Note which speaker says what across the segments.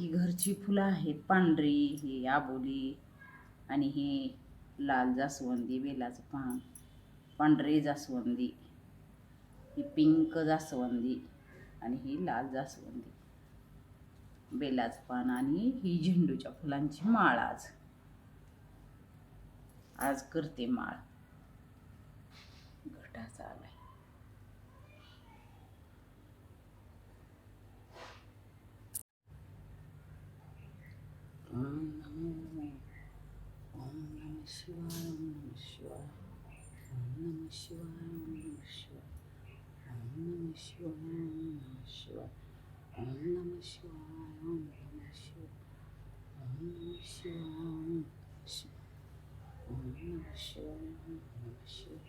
Speaker 1: ही घरची फुलं आहेत पांढरी ही आबोली आणि हे लाल जास्वंदी बेलाचं पान पांढरी जास्वंदी ही पिंक जास्वंदी आणि ही लाल जास्वंदी. बेलाचं पान आणि ही झेंडूच्या फुलांची माळ आज. आज करते माळ. घटाचा आलाय. शिवाय नम शिवाय ओम नम शिवाय नम शिवाय ओम नम शिवाय नम शिवाय ओम नम शिवाय ओम नम शिवाय ओम नम शिवाय ओम शिवाय ओम नम शिवाय नम शिवाय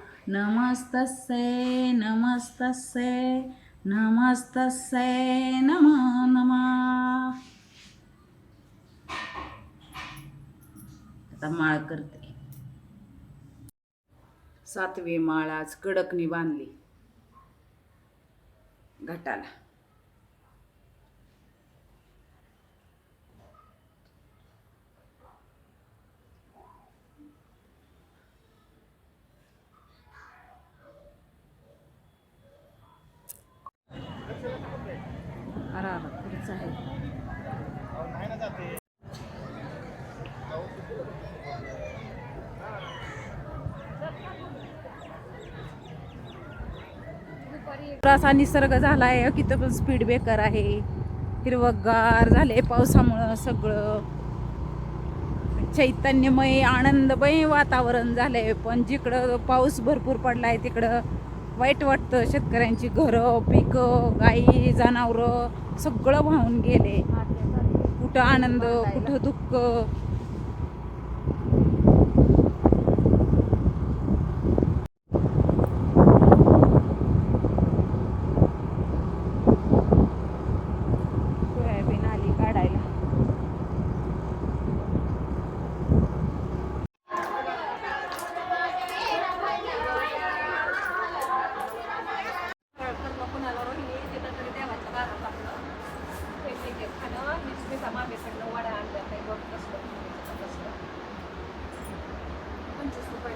Speaker 1: नमस्तस्से नमस्तस्से नमस्तस्से नमः नमः. आता माळ करते. सातवी माळ आज कडकनी बांधली. घाटाला. असा निसर्ग झालाय हो, तिथं पण स्पीड ब्रेकर आहे. हिरवगार झाले पावसामुळं सगळं. चैतन्यमय आनंदमय वातावरण झालंय पण जिकडं पाऊस भरपूर पडलाय तिकडं वाईट वाटतं. शेतकऱ्यांची घरं पिकं गाई जनावरं सगळं वाहून गेले. कुठं आनंद कुठं दुःख
Speaker 2: मी समाज सगळं वडा आणल्या काही बघ कसलं पंचवीस रुपये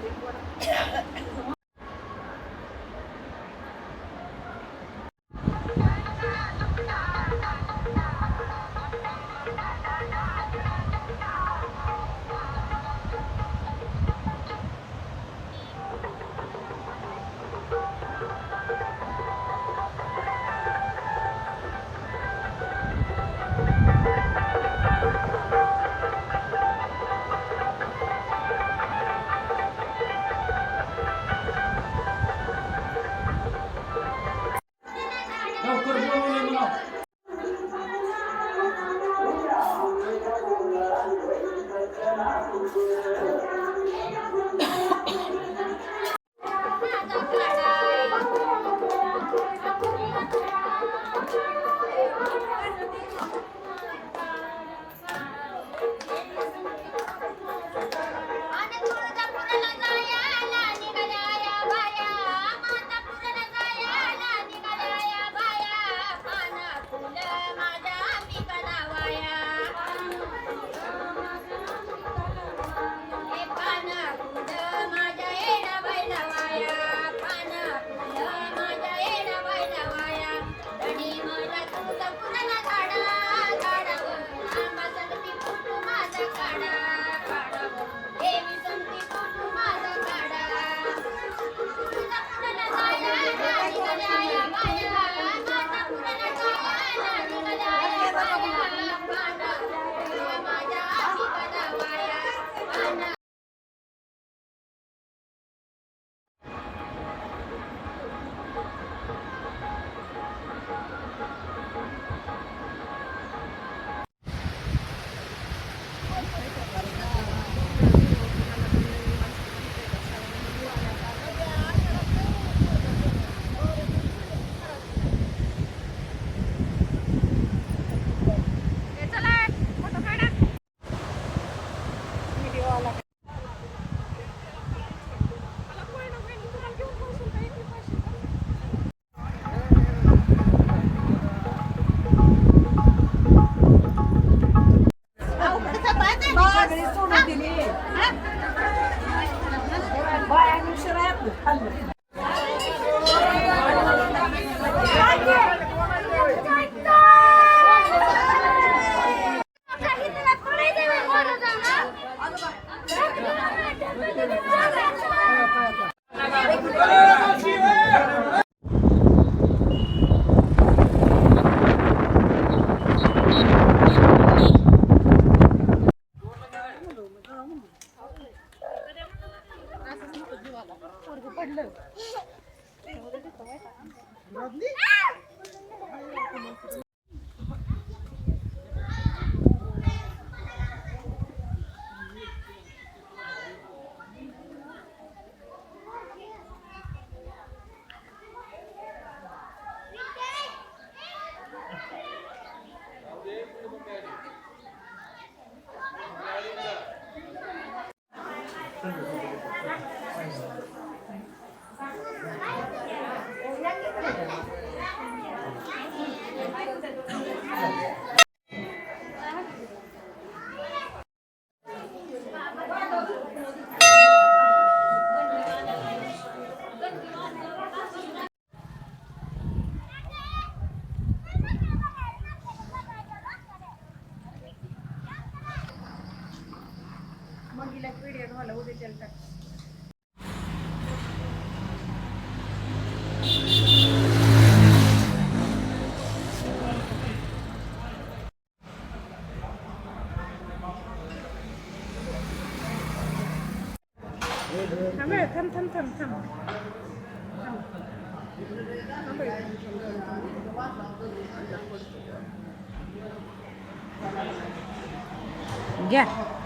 Speaker 2: Rodney? রেজাল্ট থাম থাম থাম থাম থাম Yeah.